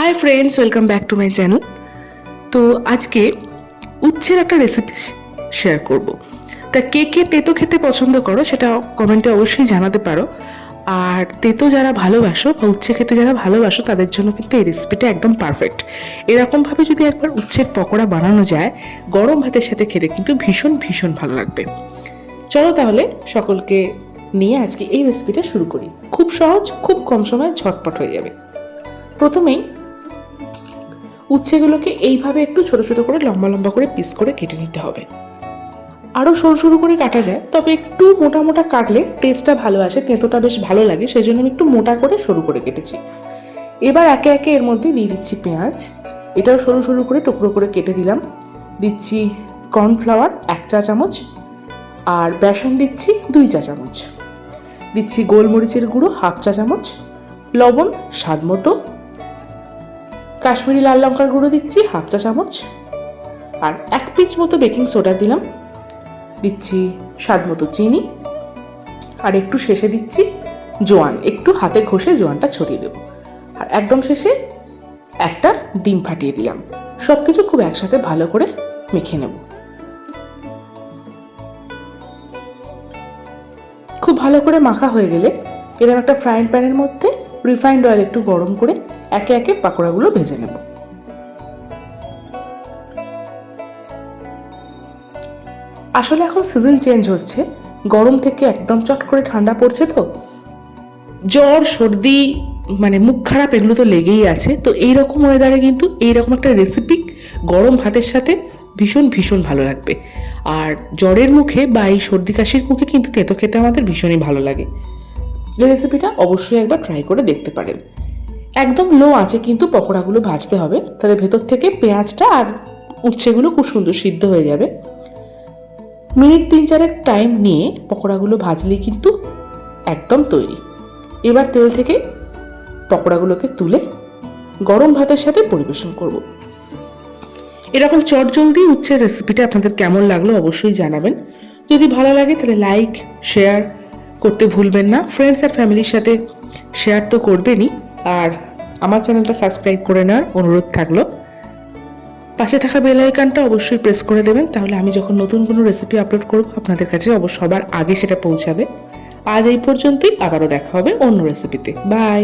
Hi friends welcome back to my channel তো আজকে উচ্ছের একটা রেসিপি শেয়ার করব। তা কে কে তেতো খেতে পছন্দ করো সেটা কমেন্টে অবশ্যই জানাতে পারো। আর তেতো যারা ভালোবাসো বা উচ্ছে খেতে যারা ভালোবাসো, তাদের জন্য কিন্তু এই রেসিপিটা একদম পারফেক্ট এরকমভাবে যদি একবার উচ্ছের পকোড়া বানানো যায়, গরম ভাতের সাথে খেতে কিন্তু ভীষণ ভীষণ ভালো লাগবে। চলো তাহলে সকলকে নিয়ে আজকে এই রেসিপিটা শুরু করি। খুব সহজ, খুব কম সময়ে ঝটপট হয়ে যাবে। প্রথমেই উচ্ছেগুলোকে এইভাবে একটু ছোট ছোট করে, লম্বা লম্বা করে পিস করে কেটে নিতে হবে। আরও সরু সরু করে কাটা যায়, তবে একটু মোটা মোটা কাটলে টেস্টটা ভালো আসে, তেঁতোটা বেশ ভালো লাগে সেই জন্য আমি একটু মোটা করে সরু করে কেটেছি। এবার একে একে এর মধ্যে দিয়ে দিচ্ছি পেঁয়াজ। এটাও সরু সরু করে টুকরো করে কেটে দিলাম। দিচ্ছি কর্নফ্লাওয়ার এক চা চামচ আর বেসন দিচ্ছি দুই চা চামচ। দিচ্ছি গোলমরিচের গুঁড়ো হাফ চা চামচ। লবণ স্বাদ মতো কাশ্মীরি লাল লঙ্কার গুঁড়ো দিচ্ছি, হাফ চা চামচ। আর এক পিচ মতো বেকিং সোডা দিলাম। দিচ্ছি স্বাদ মতো চিনি। আর একটু শেষে দিচ্ছি জোয়ান। একটু হাতে ঘষে জোয়ানটা ছড়িয়ে দেবো। আর একদম শেষে একটা ডিম ফাটিয়ে দিলাম। সব কিছু খুব একসাথে ভালো করে মেখে নেব। খুব ভালো করে মাখা হয়ে গেলে এরকম একটা ফ্রাইং প্যানের মধ্যে রিফাইন্ড অয়েল একটু গরম করে একে একে পাকোড়াগুলো ভেজে নেব। আসলে এখন সিজন চেঞ্জ হচ্ছে। গরম থেকে একদম চট করে ঠান্ডা পড়ছে তো। জ্বর, সর্দি মানে মুখ খারাপ, এগুলো তো লেগেই আছে। তো এইরকম ওয়েদারে কিন্তু এইরকম একটা রেসিপি গরম ভাতের সাথে ভীষণ ভীষণ ভালো লাগবে। আর জ্বরের মুখে বা এই সর্দি কাশির মুখে কিন্তু তেতো খেতে আমাদের ভীষণই ভালো লাগে। এই রেসিপিটা অবশ্যই একবার ট্রাই করে দেখতে পারেন। একদম লো আছে কিন্তু পকোড়াগুলো ভাজতে হবে। তাদের ভেতর থেকে পেঁয়াজটা আর উচ্ছেগুলো খুব সুন্দর সিদ্ধ হয়ে যাবে। মিনিট তিন চারেক টাইম নিয়ে পকোড়াগুলো ভাজলে কিন্তু একদম তৈরি। এবার তেল থেকে পকোড়াগুলোকে তুলে গরম ভাতের সাথে পরিবেশন করব। এরকম চট জলদি উচ্ছের রেসিপিটা আপনাদের কেমন লাগল অবশ্যই জানাবেন। যদি ভালো লাগে তাহলে লাইক শেয়ার করতে ভুলবেন না। ফ্রেন্ডস আর ফ্যামিলির সাথে শেয়ার তো করবেনই। আর আমার চ্যানেলটা সাবস্ক্রাইব করে নেওয়ার অনুরোধ থাকল। পাশে থাকা বেল আইকনটা অবশ্যই প্রেস করে দেবেন। তাহলে আমি যখন নতুন কোনো রেসিপি আপলোড করব, আপনাদের কাছে অবশ্য সবার আগে সেটা পৌঁছাবে। আজ এই পর্যন্তই। আবারও দেখা হবে অন্য রেসিপিতে বাই